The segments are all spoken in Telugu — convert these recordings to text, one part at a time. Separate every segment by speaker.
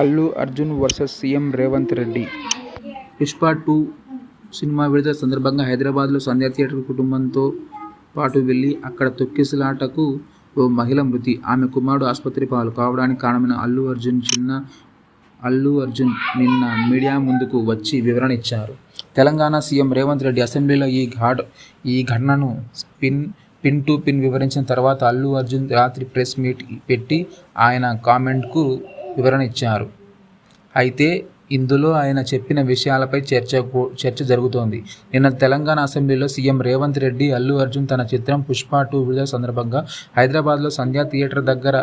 Speaker 1: Allu Arjun versus CM Revanth Reddy.
Speaker 2: Pushpa two cinema విడుదల సందర్భంగా హైదరాబాద్లో సంధ్యా థియేటర్ కుటుంబంతో పాటు వెళ్ళి అక్కడ తొక్కిసలాటకు ఓ మహిళ మృతి. ఆమె కుమారుడు ఆసుపత్రి పాలు కావడానికి కారణమైన అల్లు అర్జున్ చిన్న అల్లు అర్జున్ నిన్న మీడియా ముందుకు వచ్చి వివరణ ఇచ్చారు. తెలంగాణ సీఎం రేవంత్ రెడ్డి అసెంబ్లీలో ఈ ఘాట్ ఈ ఘటనను పిన్ పిన్ టు పిన్ వివరించిన తర్వాత అల్లు అర్జున్ రాత్రి ప్రెస్ మీట్ పెట్టి ఆయన కామెంట్కు వివరణ ఇచ్చారు. అయితే ఇందులో ఆయన చెప్పిన విషయాలపై చర్చ చర్చ జరుగుతోంది. నిన్న తెలంగాణ అసెంబ్లీలో సీఎం రేవంత్ రెడ్డి అల్లు అర్జున్ తన చిత్రం పుష్ప టూ విడుదల సందర్భంగా హైదరాబాద్లో సంధ్యా థియేటర్ దగ్గర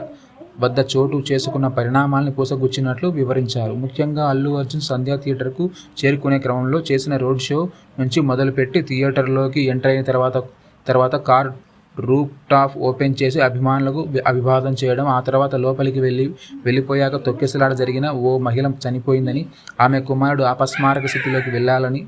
Speaker 2: వద్ద చోటు చేసుకున్న పరిణామాలను పూసగుచ్చినట్లు వివరించారు. ముఖ్యంగా అల్లు అర్జున్ సంధ్యా థియేటర్కు చేరుకునే క్రమంలో చేసిన రోడ్ షో నుంచి మొదలుపెట్టి థియేటర్లోకి ఎంటర్ అయిన తర్వాత తర్వాత కార్ రూప్ టాప్ ఓపెన్ చేసి అభిమానులకు అభివాదం చేయడం ఆ తర్వాత లోపలికి వెళ్ళి వెళ్ళిపోయాక తొక్కిసలాడ జరిగిన ఓ మహిళ చనిపోయిందని ఆమె కుమారుడు అపస్మారక స్థితిలోకి వెళ్ళాలని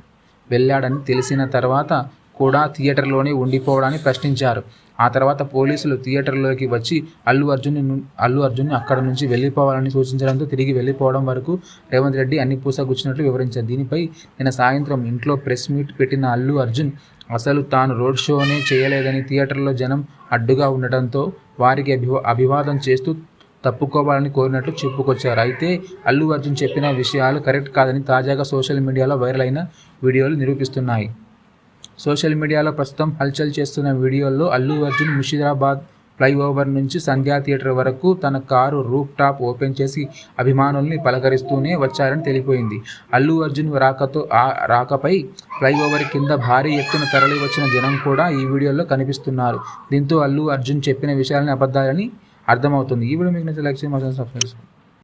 Speaker 2: వెళ్ళాడని తెలిసిన తర్వాత కూడా థియేటర్లోనే ఉండిపోవడాన్ని ప్రశ్నించారు. ఆ తర్వాత పోలీసులు థియేటర్లోకి వచ్చి అల్లు అర్జున్ అల్లు అర్జున్ అక్కడ నుంచి వెళ్ళిపోవాలని సూచించడంతో తిరిగి వెళ్ళిపోవడం వరకు రేవంత్ రెడ్డి అన్ని పూసగుచ్చినట్లు వివరించారు. దీనిపై నిన్న సాయంత్రం ఇంట్లో ప్రెస్ మీట్ పెట్టిన అల్లు అర్జున్ అసలు తాను రోడ్ షోనే చేయలేదని థియేటర్లో జనం అడ్డుగా ఉండటంతో వారికి అభివా అభివాదం చేస్తూ తప్పుకోవాలని కోరినట్లు చెప్పుకొచ్చారు. అయితే అల్లు అర్జున్ చెప్పిన విషయాలు కరెక్ట్ కాదని తాజాగా సోషల్ మీడియాలో వైరల్ అయిన వీడియోలు నిరూపిస్తున్నాయి. సోషల్ మీడియాలో ప్రస్తుతం హల్చల్ చేస్తున్న వీడియోల్లో అల్లు అర్జున్ ముషిదాబాద్ ఫ్లైఓవర్ నుంచి సంధ్యా థియేటర్ వరకు తన కారు రూప్ టాప్ ఓపెన్ చేసి అభిమానుల్ని పలకరిస్తూనే వచ్చారని తెలిపోయింది. అల్లు అర్జున్ రాకతో ఆ రాకపై ఫ్లైఓవర్ కింద భారీ ఎత్తున తరలి వచ్చిన జనం కూడా ఈ వీడియోలో కనిపిస్తున్నారు. దీంతో అల్లు అర్జున్ చెప్పిన విషయాలని అబద్ధాలని అర్థమవుతుంది. ఈ వీడియో మీకు నచ్చిన లక్ష్యం సబ్స్క్రైబ్ చేసుకోండి.